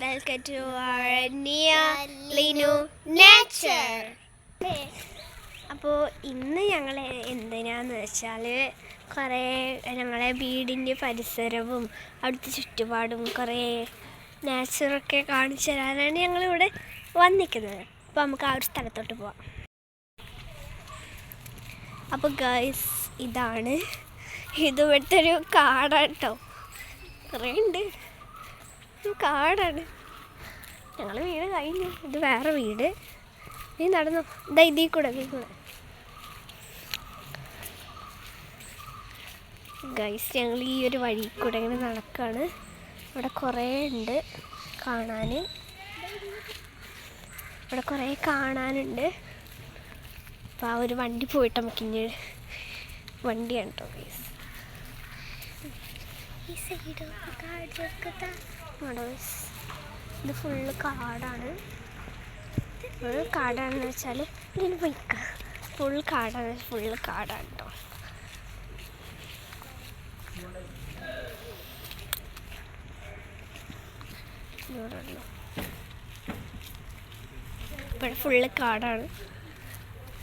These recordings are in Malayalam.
welcome to our Nia Linu Nature. അപ്പോൾ ഇന്ന് ഞങ്ങൾ എന്തിനാന്ന് വെച്ചാൽ കുറേ ഞങ്ങളെ വീടിന്റെ പരിസരവും അവിടുത്തെ ചുറ്റുപാടും കുറേ നാച്ചറൊക്കെ കാണിച്ചു തരാനാണ് ഞങ്ങളിവിടെ വന്നിരിക്കുന്നത്. അപ്പോൾ നമുക്ക് ആ ഒരു സ്ഥലത്തോട്ട് പോവാം. അപ്പോൾ ഗേൾസ് ഇതാണ് ഇത് ഇവിടുത്തെ ഒരു കാടാണ് കേട്ടോ കുറേ ഉണ്ട്. കാടാണ്. ഞങ്ങൾ വീട് കഴിഞ്ഞു. ഇത് വേറെ വീട്. നീ നടന്നു. ഇതാ ഇതിൽ കൂടെ ഇതിൽ കൂടെ. ഗൈസ് ഞങ്ങൾ ഈ ഒരു വഴി കൂടെ ഇങ്ങനെ നടക്കുകയാണ് ഇവിടെ കുറേ ഉണ്ട് കാണാൻ ഇവിടെ കുറേ കാണാനുണ്ട്. അപ്പോൾ ആ ഒരു വണ്ടി പോയിട്ട് നമുക്ക് ഇനി വണ്ടിയാണ് കേട്ടോ ഗൈസ് ഈ സൈഡ് ഇത് ഫുള്ള് കാടാണ്. ഫുൾ കാടാണെന്ന് വെച്ചാൽ ഇതിന് പോയിക്ക ഫുൾ കാടാണ് ഫുള്ള് കാടാണ് കേട്ടോ ഇവിടെ ഫുള്ള് കാടാണ്.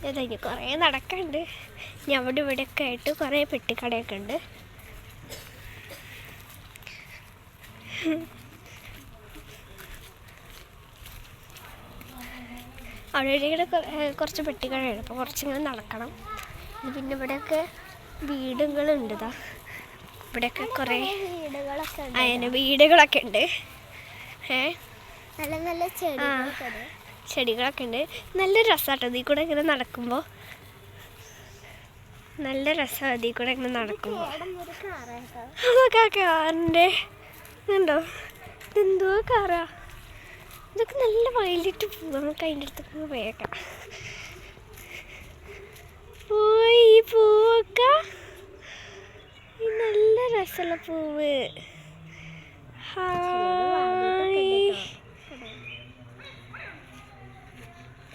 ഇതഞ്ഞ് കുറേ നടക്കുന്നുണ്ട് ഇനി അവിടെ ഇവിടെയൊക്കെ ആയിട്ട് കുറേ പെട്ടിക്കടയൊക്കെ ഉണ്ട്. അവിടെ ഇവിടെ കുറച്ച് പെട്ടികളാണ്. അപ്പോൾ കുറച്ചിങ്ങനെ നടക്കണം. പിന്നെ ഇവിടെയൊക്കെ വീടുകളുണ്ട് ഇതാ ഇവിടെയൊക്കെ കുറേ അതിന് വീടുകളൊക്കെ ഉണ്ട് ഏ? നല്ല നല്ല ചെടികളൊക്കെ ഉണ്ട്. നല്ല രസമാട്ടോ ഇതിൽ കൂടെ ഇങ്ങനെ നടക്കുമ്പോൾ നല്ല രസമാണ് ഇതിൽ കൂടെ ഇങ്ങനെ നടക്കുമ്പോൾ അതൊക്കെ ആ കാറിന്റെ ഉണ്ടോ ഇതെന്തോ കാറാ? ഇതൊക്കെ നല്ല വയലിട്ട് പോകും നമുക്ക് അതിന്റെ അടുത്ത് പോയി വേഗം. പോയി ഈ പൂവൊക്കെ? നല്ല രസമുള്ള പൂവ്.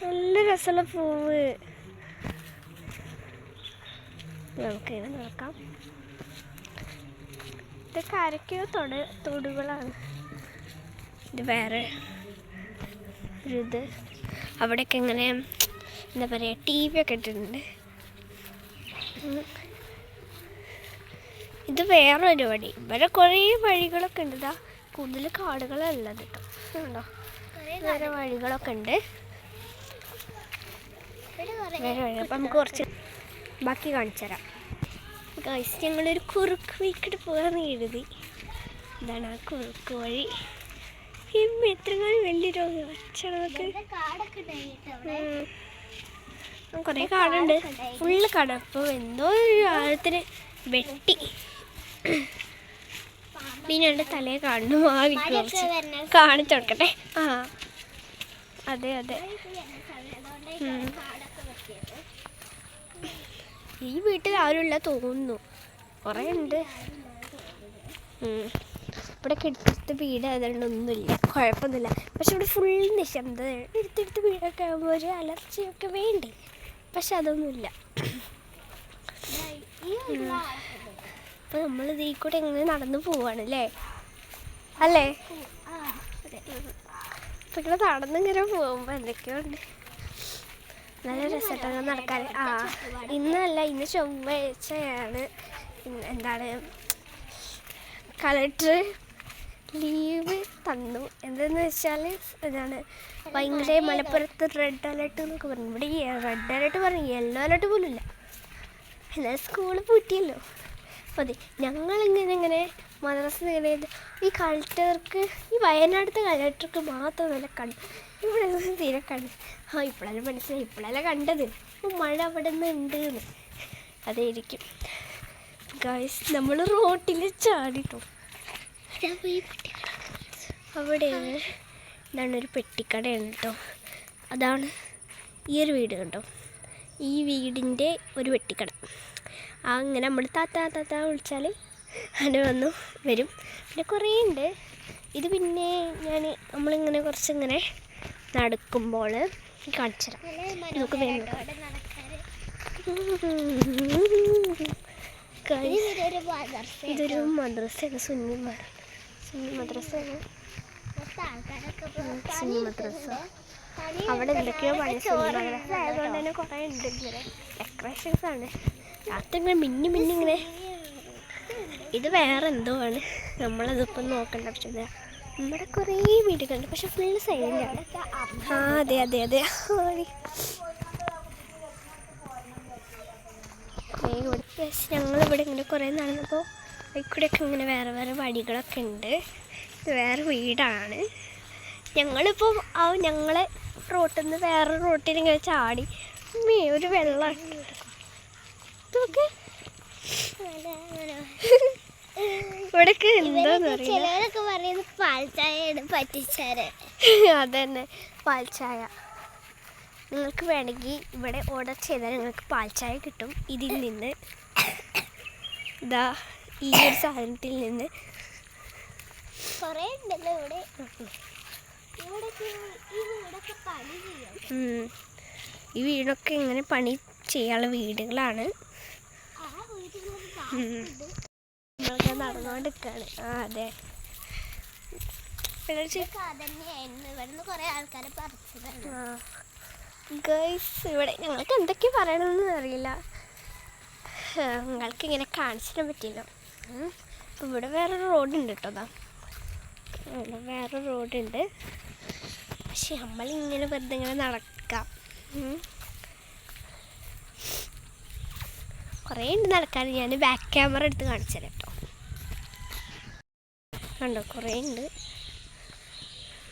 നല്ല രസമുള്ള പൂവ്. നമുക്ക് ഇങ്ങനെ നോക്കാം. ഇതൊക്കെ ആരൊക്കെയോ തൊട് തൊടുകളാണ്. ഇത് വേറെ ഇത് അവിടെയൊക്കെ ഇങ്ങനെ എന്താ പറയുക ടി വി ഒക്കെ ഇട്ടിട്ടുണ്ട്. ഇത് വേറൊരു വഴി. ഇവിടെ കുറേ വഴികളൊക്കെ ഉണ്ട്. ഇതാ കൂടുതൽ കാടുകളല്ല കേട്ടോ. ഉണ്ടോ വേറെ വഴികളൊക്കെ ഉണ്ട്. വേറെ വഴി. അപ്പം നമുക്ക് കുറച്ച് ബാക്കി കാണിച്ചു തരാം. ഗൈസ് ഞങ്ങളൊരു കുറുക്ക് വീക്കിട്ട് പോകാൻ എഴുതി ഇതാണ് ആ കുറുക്ക് വഴി. എത്രങ്ങാനും അച്ഛനൊക്കെ അവിടെ. കുറേ കാടുണ്ട്. ഫുള്ള് കാട്. അപ്പോൾ എന്തോ ഒരു ആഴത്തിന് വെട്ടി. എന്റെ തലയെ കാണുന്നു മഴയൊക്കെ കാണിച്ചു കൊടുക്കട്ടെ. ആ. അതെ അതെ. ഈ വീട്ടിൽ ആരുമില്ല തോന്നുന്നു. കുറേ ഉണ്ട്. ഇവിടെ കെടുത്ത വീട് അതുകൊണ്ട് ഒന്നുമില്ല. കുഴപ്പമൊന്നുമില്ല. പക്ഷെ ഇവിടെ ഫുൾ നിശബ്ദത എടുത്തെടുത്ത് വീടൊക്കെ ആകുമ്പോൾ ഒരു അലർച്ചയൊക്കെ വേണ്ടേ? പക്ഷെ അതൊന്നുമില്ല. അപ്പൊ. അപ്പോൾ നമ്മൾ ഇതിൽ കൂടെ എങ്ങനെ നടന്നു പോവാണ് അല്ലേ? അല്ലേ? ഇങ്ങനെ അപ്പം ഇവിടെ നടന്നിങ്ങനെ പോകുമ്പോൾ എന്തൊക്കെയുണ്ട്? നല്ല രസമായിട്ടൊക്കെ നടക്കാൻ? ആ ഇന്നല്ല ഇന്ന് ചൊവ്വാഴ്ചയാണ്. എന്താണ്? കളക്ടർ ലീവ് തന്നു. എന്തെന്ന് വെച്ചാൽ ഇതാണ് ഭയങ്കര മലപ്പുറത്ത് റെഡ് അലേർട്ട് എന്നൊക്കെ പറഞ്ഞു. ഇവിടെ റെഡ് അലേർട്ട് പറഞ്ഞു യെല്ലോ അലേർട്ട് പോലും ഇല്ല എന്നാൽ സ്കൂൾ പൂട്ടിയല്ലോ. അപ്പോൾ അതെ ഞങ്ങളിങ്ങനെ ഇങ്ങനെ മദ്രസ ഇങ്ങനെ ഈ കളക്ടർക്ക് ഈ വയനാട്ടിലത്തെ കളക്ടർക്ക് മാത്രം നല്ല കണ്ടു ഇവിടെ തീരെ കണ്ടു ആ ഇപ്പോഴല്ലേ മനസ്സിലായി. ഇപ്പോഴല്ലേ കണ്ടത്. മഴ അവിടെ നിന്ന് ഉണ്ട് എന്ന് അതായിരിക്കും ഗായ്സ് നമ്മൾ റോട്ടിൽ ചാടിട്ടോ. അവിടെ ഇതാണ് ഒരു പെട്ടിക്കടയാണ് കേട്ടോ. അതാണ് ഈ ഒരു വീട് കേട്ടോ ഈ വീടിന്റെ ഒരു പെട്ടിക്കട. അങ്ങനെ നമ്മൾ താത്ത താത്ത വിളിച്ചാൽ അങ്ങനെ വന്നു വരും. പിന്നെ കുറേ ഉണ്ട്. ഇത് പിന്നെ ഞാൻ നമ്മളിങ്ങനെ കുറച്ചിങ്ങനെ നടക്കുമ്പോൾ കാണിച്ചു തരാം നമുക്ക് വേണ്ട. ഇതൊരു മദ്രസയാണ്. മദ്രസയാണ്. സുന്നി മദ്രസ സുന്നി മദ്രസ. അവിടെ എന്തൊക്കെയോ പണി സുന്നി ആയതുകൊണ്ട് തന്നെ കുറേ ഉണ്ട് ഇങ്ങനെ. ഡെക്കറേഷൻസ് ആണ്. രാത്രി ഇങ്ങനെ മിന്നി മിന്നി ഇങ്ങനെ. ഇത് വേറെ എന്തോ ആണ്. നമ്മളതിപ്പം നോക്കണ്ട പക്ഷെ നമ്മുടെ കുറേ വീടുകളുണ്ട്. പക്ഷെ ഫുള്ള് സൈലന്റാണ് ആ അതെ അതെ അതെ. ഞങ്ങളിവിടെ ഇങ്ങനെ കുറേ നടന്നപ്പോൾ അതിൽക്കൂടെയൊക്കെ ഇങ്ങനെ വേറെ വേറെ വഴികളൊക്കെ ഉണ്ട്. ഇത് വേറെ വീടാണ്. ഞങ്ങളിപ്പോൾ ആ ഞങ്ങളെ റോട്ടിൽ നിന്ന് വേറെ റോട്ടിൽ ഇങ്ങനെ ചാടി മേ ഒരു വെള്ളം ഇതൊക്കെ ഇവിടേക്ക് എന്താന്ന് ചിലവരൊക്കെ പറയുന്നത് പാൽച്ചായയാണ് പറ്റിച്ചാര്. അതന്നെ പാൽച്ചായ നിങ്ങൾക്ക് വേണമെങ്കിൽ ഇവിടെ ഓർഡർ ചെയ്താൽ നിങ്ങൾക്ക് പാൽച്ചായ കിട്ടും. ഇതിൽ നിന്ന് ഇതാ ഈ ഒരു സാധനത്തിൽ നിന്ന്. കൊറേ ഉണ്ടല്ലോ ഇവിടെ ഈ വീടൊക്കെ ഇങ്ങനെ പണി ചെയ്യാനുള്ള വീടുകളാണ്. നമ്മളൊക്കെ നടന്നുകൊണ്ടിരിക്കുകയാണ് ആ അതെ. ഗേൾസ് ഇവിടെ ഞങ്ങൾക്ക് എന്തൊക്കെ പറയണമെന്ന് അറിയില്ല. നിങ്ങൾക്ക് ഇങ്ങനെ കാണിച്ചിട്ട് പറ്റിയല്ലോ. ഇവിടെ വേറൊരു റോഡുണ്ട് കേട്ടോ അതാ ഇവിടെ വേറെ റോഡുണ്ട്. പക്ഷെ നമ്മളിങ്ങനെ വെറുതെ ഇങ്ങനെ നടക്കാം. കുറേ ഉണ്ട് നടക്കാൻ ഞാൻ ബാക്ക് ക്യാമറ എടുത്ത് കാണിച്ചു കേട്ടോ. കണ്ടോ കുറേ ഉണ്ട്.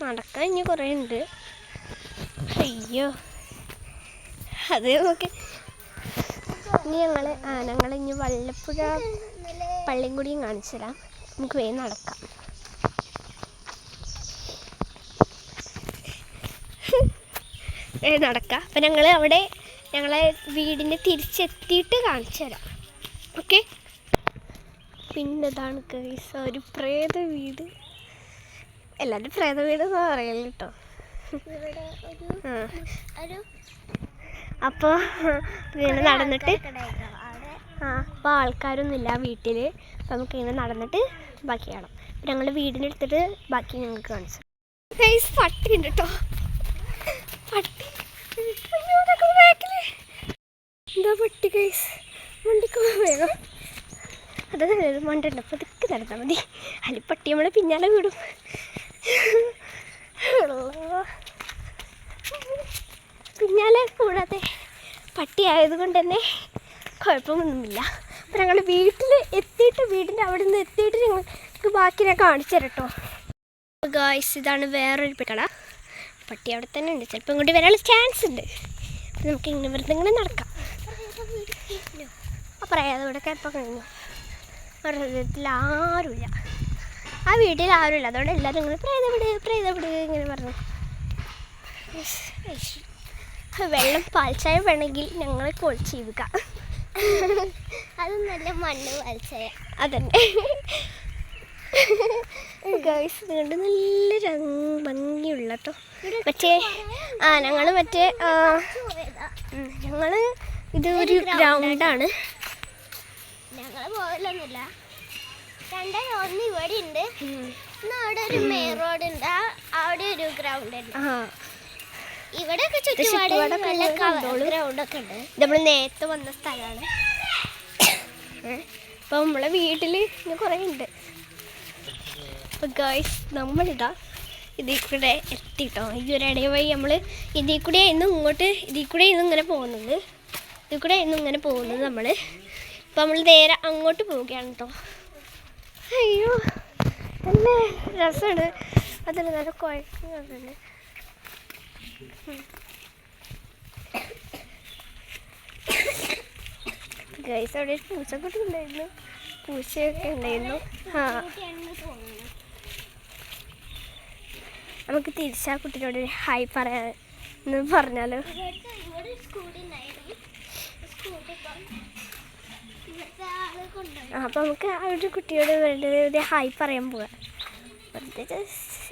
നടക്കാൻ ഇനി കുറേ ഉണ്ട്. അയ്യോ. അത് നമുക്ക് ഇനി ഞങ്ങൾ ആ ഞങ്ങൾ ഇനി വല്ലപ്പുഴ പള്ളിയും കൂടിയും കാണിച്ചു തരാം നമുക്ക് വേഗം നടക്കാം. നടക്കാം. അപ്പം ഞങ്ങൾ അവിടെ ഞങ്ങളെ വീടിന്റെ തിരിച്ചെത്തിയിട്ട് കാണിച്ചു തരാം ഓക്കെ? പിന്നെ ഇതാണ് കേസ് ഒരു പ്രേത വീട്. എല്ലാവരും പ്രേത വീട് എന്ന് പറയല്ലോ കേട്ടോ അപ്പോൾ ഇങ്ങനെ നടന്നിട്ട് ആ അപ്പൊ അപ്പോൾ ആൾക്കാരൊന്നുമില്ല വീട്ടിൽ അപ്പോൾ നമുക്ക് ഇങ്ങനെ നടന്നിട്ട് ബാക്കി കാണാം. അപ്പോൾ ഞങ്ങൾ വീടിനെടുത്തിട്ട് ബാക്കി ഞങ്ങൾക്ക് കാണിച്ചു ഗൈസ് പട്ടി ഉണ്ട് കേട്ടോ പട്ടി. എന്താ പട്ടി ഗൈസ് വണ്ടിക്ക് വേഗം. മണ്ടുണ്ട് അപ്പോൾ ഇതൊക്കെ നടന്നാൽ മതി. അല്ലെ പട്ടി നമ്മളെ പിന്നാലെ വിടും പിന്നാലെ കൂടാതെ പട്ടി ആയതുകൊണ്ട് തന്നെ കുഴപ്പമൊന്നുമില്ല. അപ്പം ഞങ്ങൾ വീട്ടിൽ എത്തിയിട്ട് വീടിന്റെ അവിടെ നിന്ന് എത്തിയിട്ട് ഞങ്ങൾക്ക് ബാക്കി ഞാൻ കാണിച്ചു തരട്ടോ. ഗായ്സ് ഇതാണ് വേറൊരു കട പട്ടി അവിടെ തന്നെ ഉണ്ട്. ചിലപ്പോൾ ഇങ്ങോട്ട് വരാനുള്ള ചാൻസ് ഉണ്ട്. അപ്പം നമുക്ക് ഇങ്ങനെ വെറുതെ ഇങ്ങനെ നടക്കാം. അപ്പം പറയാതെ ഇവിടെ എപ്പോൾ കഴിഞ്ഞു. ഹൃദയത്തിൽ ആരുമില്ല. ആ വീട്ടിൽ ആരുമില്ല. അതുകൊണ്ട് എല്ലാവരും ഇങ്ങനെ പ്രേതവിട് പ്രേതവിട് ഇങ്ങനെ പറഞ്ഞു. വെള്ളം പാൽച്ചായ വേണമെങ്കിൽ ഞങ്ങളെ കോൾ ചെയ്യുക. അത് നല്ല മണ്ണ് പാൽച്ചായ. അതന്നെ. ഗൈസ് കണ്ട് നല്ല ഭംഗിയുള്ള കേട്ടോ മറ്റേ ആ ഞങ്ങൾ മറ്റേ ഞങ്ങൾ ഇത് ഒരു ഗ്രൗണ്ടാണ് ഞങ്ങൾ പോകലൊന്നുമില്ല. രണ്ടേ ഒന്ന് ഇവിടെ ഉണ്ട് അവിടെ ഒരു മെയിൻ റോഡ് ഉണ്ട്. അവിടെ ഒരു ഗ്രൗണ്ട് ഉണ്ട്. ഇവിടെയൊക്കെ ചുറ്റുപാട് ചുറ്റുപാടൊക്കെ നല്ല കണ്ടോളൂ. ഗ്രൗണ്ട് ഒക്കെ ഉണ്ട്. നമ്മൾ നേരത്തെ വന്ന സ്ഥലമാണ്. അപ്പം നമ്മളെ വീട്ടിൽ ഇങ്ങനെ കുറേ ഉണ്ട്. അപ്പം ഗേൾസ് നമ്മളിതാ ഇതിൽ കൂടെ എത്തിട്ടോ. ഈ ഒരു ഇടയ വഴി നമ്മൾ ഇതിൽ കൂടെ ആയിരുന്നു ഇങ്ങോട്ട് ഇതിൽ കൂടെ ആയിരുന്നു ഇങ്ങനെ പോകുന്നത്. ഇതിൽ കൂടെ ആയിരുന്നു ഇങ്ങനെ പോകുന്നത് നമ്മൾ അപ്പം നമ്മൾ നേരെ അങ്ങോട്ട് പോവുകയാണ് കേട്ടോ അയ്യോ നല്ല രസമാണ് അതിൽ നല്ല കുഴപ്പങ്ങളുണ്ട് ഗൈസ് അവിടെ പൂച്ചക്കുട്ടി ഉണ്ടായിരുന്നു. പൂച്ചയൊക്കെ ഉണ്ടായിരുന്നു. ആ നമുക്ക് തിരിച്ചാ കുട്ടിനോട് ഹായ് പറയാന്ന് പറഞ്ഞാലോ. അപ്പൊ നമുക്ക് ആ കുട്ടിയോട് വേണ്ടത് ഒരു ഹായ് പറയാൻ പോവാം. വെറുതെ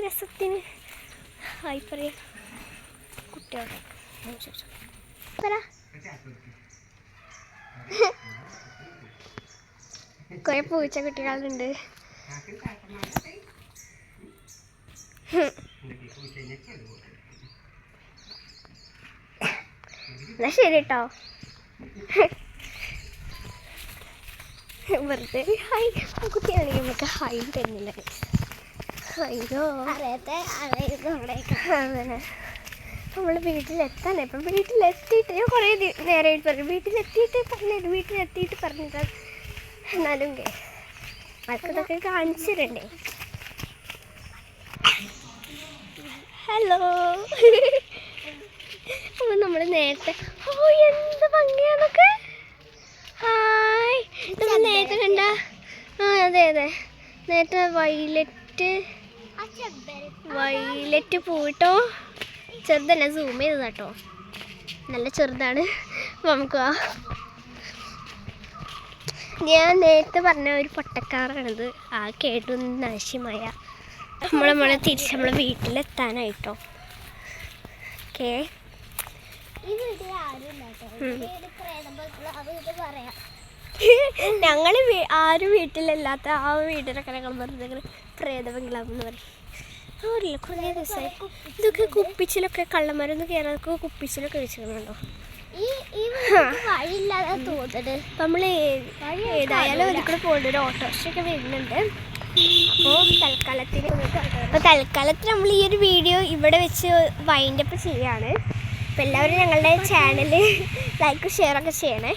രസത്തിന് ഹായ് പറയാം. പറ കുറെ പൂച്ച കുട്ടികളുണ്ട് എന്നാ ശരി കേട്ടോ വെറുതെ ഹായ് കുട്ടിയാണെങ്കിൽ നമുക്ക് ഹായ് തരുന്നില്ല അയ്യോ അറിയാത്ത അറിയുന്ന അവിടേക്ക് അങ്ങനെ നമ്മൾ വീട്ടിലെത്താൻ ഇപ്പം വീട്ടിലെത്തിയിട്ട് ഞാൻ കുറേ നേരമായിട്ട് പറഞ്ഞു. വീട്ടിലെത്തിയിട്ട് പറഞ്ഞു വീട്ടിലെത്തിയിട്ട് പറഞ്ഞത്. എന്നാലും കേ കാണിച്ചിട്ടുണ്ടേ ഹലോ. അപ്പം നമ്മൾ നേരത്തെ ഓ എന്ത് ഭംഗിയാണൊക്കെ ഹായ്. നമ്മൾ നേരത്തെ കണ്ട ആ അതെ അതെ. നേരത്തെ വൈലറ്റ് വൈലറ്റ് പൂട്ടോ ചെറുതല്ല സൂം ചെയ്തത് കേട്ടോ നല്ല ചെറുതാണ്. നമുക്ക്. ഞാൻ നേരത്തെ പറഞ്ഞ ഒരു പൊട്ടക്കാറാണിത് ആ കേട്ടു നാശമായ. നമ്മൾ നമ്മളെ തിരിച്ച് നമ്മളെ വീട്ടിലെത്താനായിട്ടോ. ഓക്കെ. ഞങ്ങൾ ആരും വീട്ടിലില്ലാത്ത ആ വീട്ടിലൊക്കെ ഞങ്ങൾ വെറുതെ പ്രേത ബംഗ്ലാവ് എന്ന് പറയും. അറിയില്ല കുറേ ദിവസമായി. ഇതൊക്കെ കുപ്പിച്ചിലൊക്കെ കള്ളന്മാരൊന്നും കയറാനൊക്കെ കുപ്പിച്ചിലൊക്കെ വെച്ചിട്ടുണ്ടോ തോന്നുന്നത് നമ്മൾ ഏതായാലും ഒരിക്കലും കൂടെ പോകുന്നുണ്ട് ഒരു ഓട്ടോറിക്ഷ ഒക്കെ വരുന്നുണ്ട്. അപ്പോൾ തൽക്കാലത്തിന് അപ്പോൾ തൽക്കാലത്തിന് നമ്മൾ ഈ ഒരു വീഡിയോ ഇവിടെ വെച്ച് വൈൻഡ് അപ്പ് ചെയ്യാണ്. അപ്പോൾ എല്ലാവരും ഞങ്ങളുടെ ചാനൽ ലൈക്ക് ഷെയർ ഒക്കെ ചെയ്യണേ.